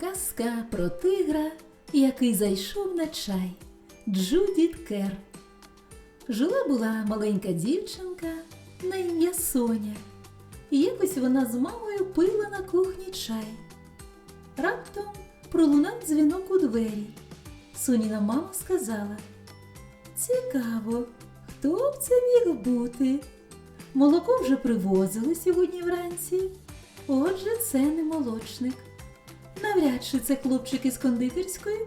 Казка про тигра, який зайшов на чай. Джудіт Кер. Жила була маленька дівчинка на ім'я Соня. І якось вона з мамою пила на кухні чай. Раптом пролунав дзвінок у двері. Соніна мама сказала: Цікаво, хто б це міг бути? Молоко вже привозили сьогодні вранці. Отже, це не молочник. Навряд чи це хлопчик із кондитерської.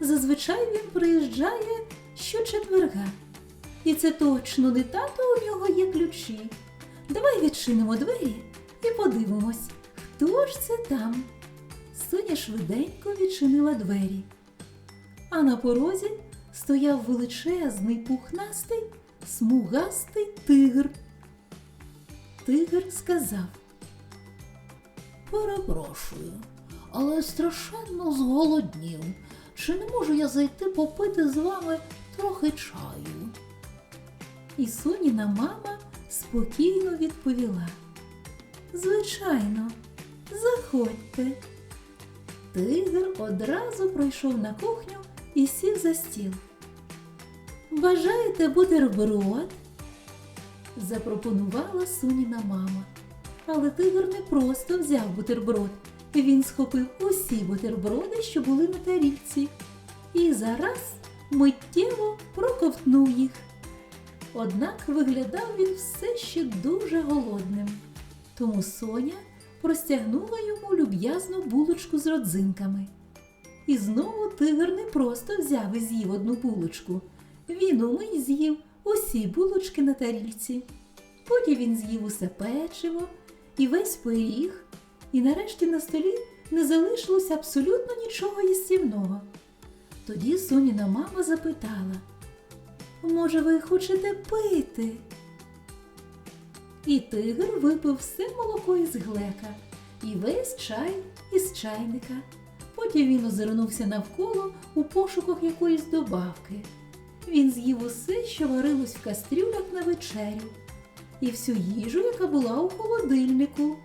Зазвичай він приїжджає щочетверга. І це точно не тато у нього є ключі. Давай відчинимо двері і подивимось, хто ж це там. Соня швиденько відчинила двері. А на порозі стояв величезний пухнастий, смугастий тигр. Тигр сказав. Перепрошую, але страшенно зголоднів. Чи не можу я зайти попити з вами трохи чаю? І Соніна мама спокійно відповіла. Звичайно, заходьте. Тигр одразу пройшов на кухню і сів за стіл. Бажаєте бутерброд? запропонувала Соніна мама. Але тигр не просто взяв бутерброд. Він схопив усі бутерброди, що були на тарілці, і зараз миттєво проковтнув їх. Однак виглядав він все ще дуже голодним. Тому Соня простягнула йому люб'язну булочку з родзинками. І знову тигр не просто взяв і з'їв одну булочку. Він умить з'їв усі булочки на тарільці. Потім він з'їв усе печиво і весь пиріг, і нарешті на столі не залишилось абсолютно нічого їстівного. Тоді Соніна мама запитала. Може, ви хочете пити? І тигр випив все молоко із глека і весь чай із чайника. Потім він озирнувся навколо у пошуках якоїсь добавки. Він з'їв усе, що варилось в кастрюлях на вечерю, і всю їжу, яка була у холодильнику.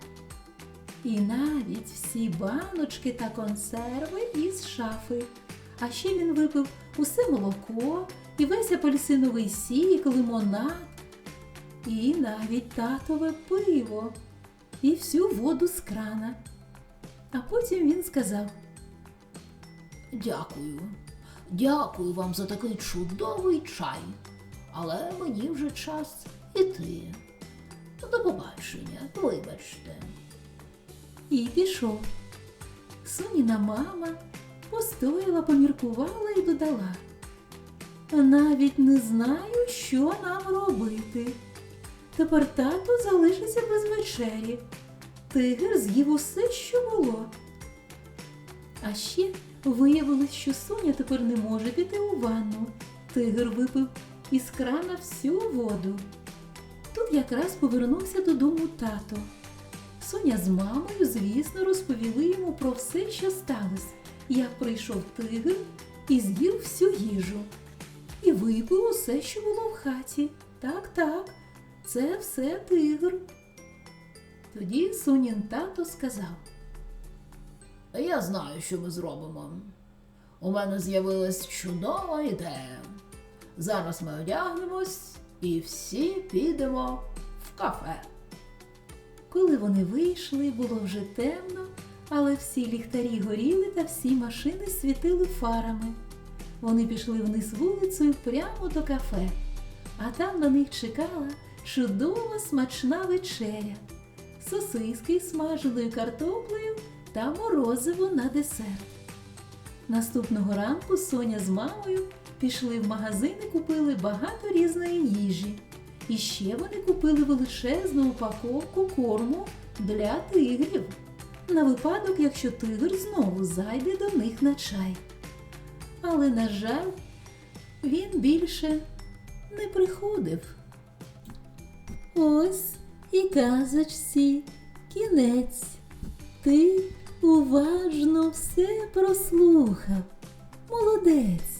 І навіть всі баночки та консерви із шафи. А ще він випив усе молоко, і весь апельсиновий сік, лимонад, і навіть татове пиво, і всю воду з крана. А потім він сказав: Дякую. Дякую вам за такий чудовий чай. Але мені вже час іти. До побачення, вибачте. І пішов. Соніна мама постояла, поміркувала і додала. Навіть не знаю, що нам робити. Тепер тато залишиться без вечері. Тигр з'їв усе, що було. А ще виявилось, що Соня тепер не може піти у ванну. Тигр випив із крана всю воду. Тут якраз повернувся додому тато. Соня з мамою, звісно, розповіли йому про все, що сталося, як прийшов тигр і з'їв всю їжу. І випив усе, що було в хаті. Так, так, це все тигр. Тоді Сонін тато сказав. Я знаю, що ми зробимо. У мене з'явилась чудова ідея. Зараз ми одягнемось і всі підемо в кафе. Коли вони вийшли, було вже темно, але всі ліхтарі горіли та всі машини світили фарами. Вони пішли вниз вулицею прямо до кафе, а там на них чекала чудова смачна вечеря, сосиски з смаженою картоплею та морозиво на десерт. Наступного ранку Соня з мамою пішли в магазин і купили багато різної їжі. І ще вони купили величезну упаковку корму для тигрів. на випадок, якщо тигр знову зайде до них на чай. Але, на жаль, він більше не приходив. Ось і казочці кінець. Ти уважно все прослухав. Молодець.